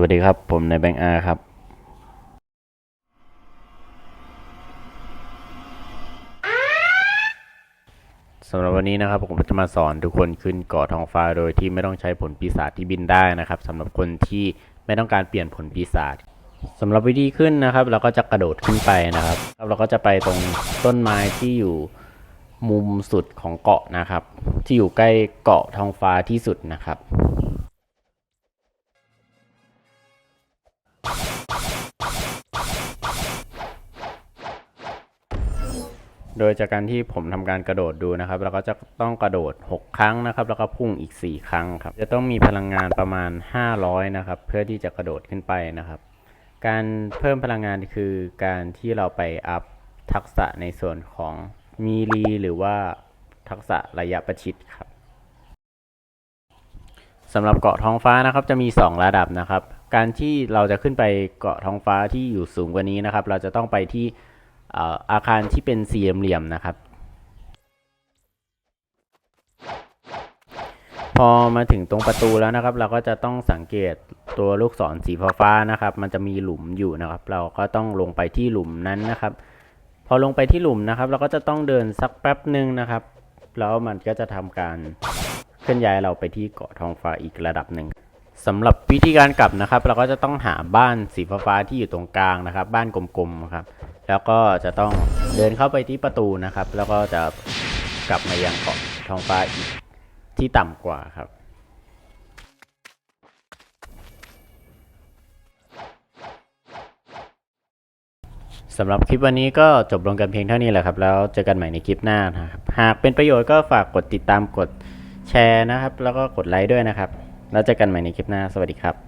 วัสดีครับ ผมในายแบงค์อาร์ครับ สำหรับวันนี้นะครับผมจะมาสอนทุกคนขึ้นเกาะทองฟ้าโดยที่ไม่ต้องใช้ผลปีศาจที่บินได้นะครับสำหรับคนที่ไม่ต้องการเปลี่ยนผลปีศาจสำหรับวิธีขึ้นนะครับ เราก็จะกระโดดขึ้นไปนะครับแล้วเราก็จะไปตรงต้นไม้ที่อยู่มุมสุดของเกาะนะครับ ที่อยู่ใกล้เกาะทองฟ้าที่สุดนะครับ โดยจากการที่ผมทำการกระโดดดูนะครับเราก็จะต้องกระโดด 6 ครั้งนะครับ แล้วก็พุ่งอีก 4 ครั้งครับ จะต้องมีพลังงานประมาณ 500 นะครับ เพื่อที่จะกระโดดขึ้นไปนะครับ การเพิ่มพลังงานคือการที่เราไปอัพทักษะในส่วนของมีลีหรือว่าทักษะระยะประชิดครับสำหรับเกาะท้องฟ้านะครับจะมี 2 ระดับนะครับ การที่เราจะขึ้นไปเกาะท้องฟ้าที่อยู่สูงกว่านี้นะครับ เราจะต้องไปที่ อาคารที่เป็นสี่เหลี่ยมนะครับ พอมาถึงตรงประตูแล้วนะครับ เราก็จะต้องสังเกตตัวลูกศรสีฟ้านะครับ มันจะมีหลุมอยู่นะครับ เราก็ต้องลงไปที่หลุมนั้นนะครับ พอลงไปที่หลุมนะครับ เราก็จะต้องเดินสักแป๊บหนึ่งนะครับ แล้วมันก็จะทำการเคลื่อนย้ายเราไปที่เกาะทองฟ้าอีกระดับหนึ่งสำหรับวิธีการกลับนะครับ เราก็จะต้องหาบ้านสีฟ้าที่อยู่ตรงกลางนะครับ บ้านกลมๆครับ แล้วก็จะต้องเดินเข้าไปที่ประตูนะครับ แล้วก็จะกลับมายังเกาะท้องฟ้าอีกที่ต่ำกว่าครับ สำหรับคลิปวันนี้ก็จบลงกันเพียงเท่านี้แหละครับ แล้วเจอกันใหม่ในคลิปหน้านะครับ หากเป็นประโยชน์ก็ฝากกดติดตามกดแชร์นะครับ แล้วก็กดไลค์ด้วยนะครับ แล้วเจอกันใหม่ในคลิปหน้า สวัสดีครับ